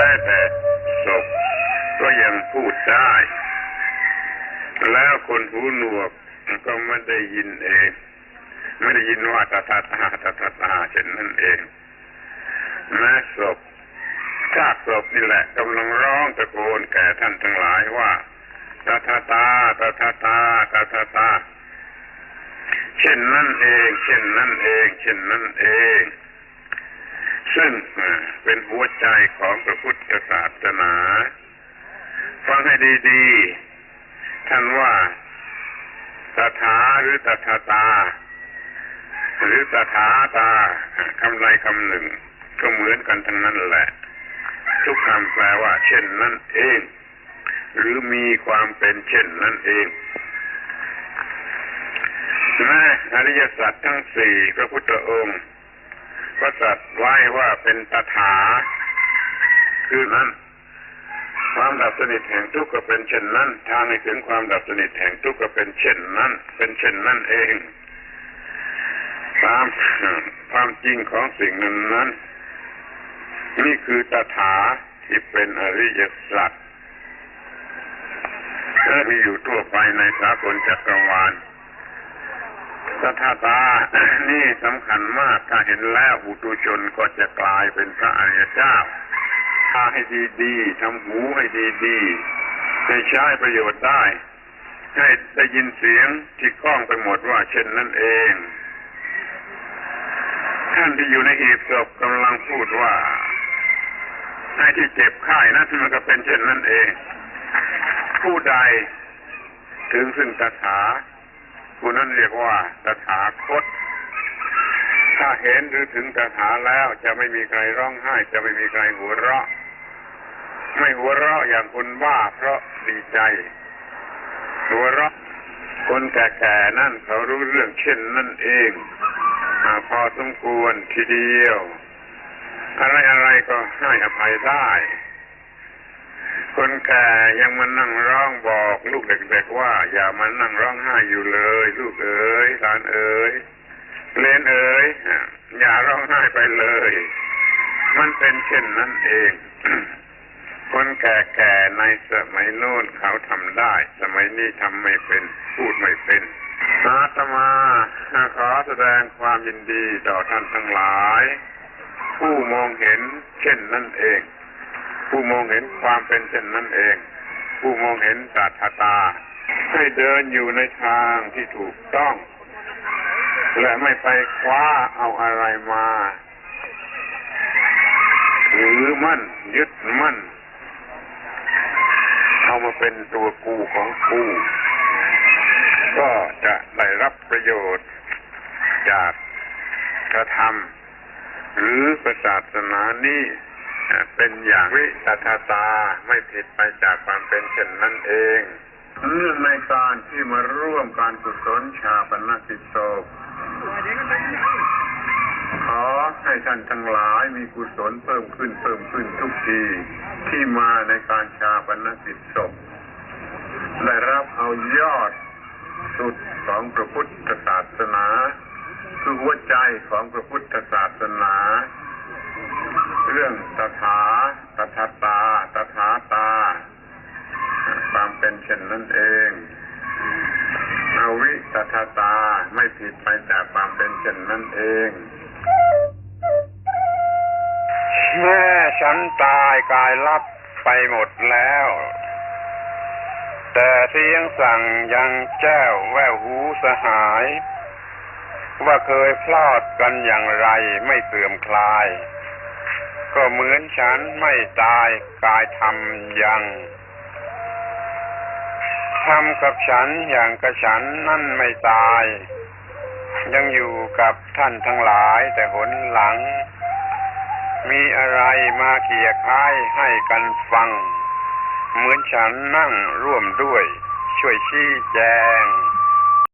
ม้แต่ศพก็ยังพูดได้ แล้วคนหูหนวกก็ไม่ได้ยินเอง ไม่ได้ยินว่าตาตาตาตาตาตาเช่นนั้นเองแม้ศพซากศพนี่แหละกำลังร้องตะโกนแก่ท่านทั้งหลายว่าตาตาตาตาตาตาตาตาตาเช่นนั่นเอง เช่นนั่นเอง เช่นนั่นเอง ซึ่งเป็นหัวใจของพระพุทธศาสนา ฟังให้ดีๆ ท่านว่าตถาหรือตถาตา หรือตถาตาคำใดคำหนึ่ง ก็เหมือนกันทั้งนั้นแหละ ทุกคำแปลว่า เช่นนั่นเอง หรือมีความเป็นเช่นนั่นเองแม้อริยสัจทั้งสี่พระพุทธองค์ ก็ตรัสไว้ว่าเป็นตถา คือนั้น ความดับสนิทแห่งทุกข์ก็เป็นเช่นนั้น ทางให้ถึงความดับสนิทแห่งทุกข์ก็เป็นเช่นนั้น เป็นเช่นนั้นเองตามความจริงของสิ่งนั้นนั้น นี่คือตถาที่เป็นอริยสัจและมีอยู่ทั่วไปในสากลจักรวาล สถาตานี่สำคัญมากถ้าเห็นแล้วบุตุชนก็จะกลายเป็นพระอริยเจ้าทาให้ดีๆทำหูให้ดีๆให้ใช้ประโยชน์ได้ ให้ได้ยินเสียงที่กล้องไปหมดว่าเช่นนั่นเอง ท่านที่อยู่ในหีบศพกำลังพูดว่าให้ที่เจ็บไข้นั้นมันก็เป็นเช่นนั้นเอง ผู้ใดถึงซึ่งตถา เรียกว่าตถาคต ถ้าเห็นหรือถึงตถาแล้วจะไม่มีใครร้องไห้ จะไม่มีใครหัวเราะ ไม่หัวเราะอย่างคนบ้าเพราะดีใจ หัวเราะคนแก่ๆนั่นเขารู้เรื่องเช่นนั่นเองอพอสมควรทีเดียว อะไรๆก็ให้อภัยได้ คนแก่ยังมานั่งร้องบอ กลูกเด็กว่าอย่ามานั่งร้องไห้อยู่เลยลูกเอ๋ยหลานเอ๋ยเลนเอ๋ยอย่าร้องไห้ไปเลย มันเป็นเช่นนั้นเอง คนแก่ๆในสมัยโน้นเขาทำได้ สมัยนี้ทำไม่เป็น พูดไม่เป็นอาตมาขอแสดงความยินดีต่อท่านทั้งหลาย ผู้มองเห็นเช่นนั่นเอง ผู้มองเห็นความเป็นเช่นนั้นเอง ผู้มองเห็นตัทตา ให้เดินอยู่ในทางที่ถูกต้อง และไม่ไปคว้าเอาอะไรมาหรือมั่น ยึดมั่น เอามาเป็นตัวกูของกูก็จะได้รับประโยชน์จากกระทำหรือประศาสนานี้เป็นอย่างวิตัทตาไม่ผิดไปจากความเป็นเช่นนั้นเอง ในการที่มาร่วมการกุศลชาปนกิจศพขอให้ท่านทั้งหลายมีกุศลเพิ่มขึ้นเพิ่มขึ้นทุกทีที่มาในการชาปนกิจศพได้รับเอายอดสุดของพระพุทธศาสนา คือหัวใจของพระพุทธศาสนา เรื่องตถาตถาตาตถาตา ความเป็นเช่นนั้นเองอวิตถาตาไม่ผิดไปจากความเป็นเช่นนั้นเองแม่ฉันตายกายลับไปหมดแล้ว แต่เสียงสั่งยังแจ้วแววหูสหาย ว่าเคยพลอดกันอย่างไรไม่เสื่อมคลาย ก็เหมือนฉันไม่ตายกายทำยัง ทำกับฉันอย่างกับฉันนั่นไม่ตาย ยังอยู่กับท่านทั้งหลายแต่หนหลัง มีอะไรมาเกี่ยค้ายให้กันฟัง เหมือนฉันนั่งร่วมด้วย ช่วยชี้แจง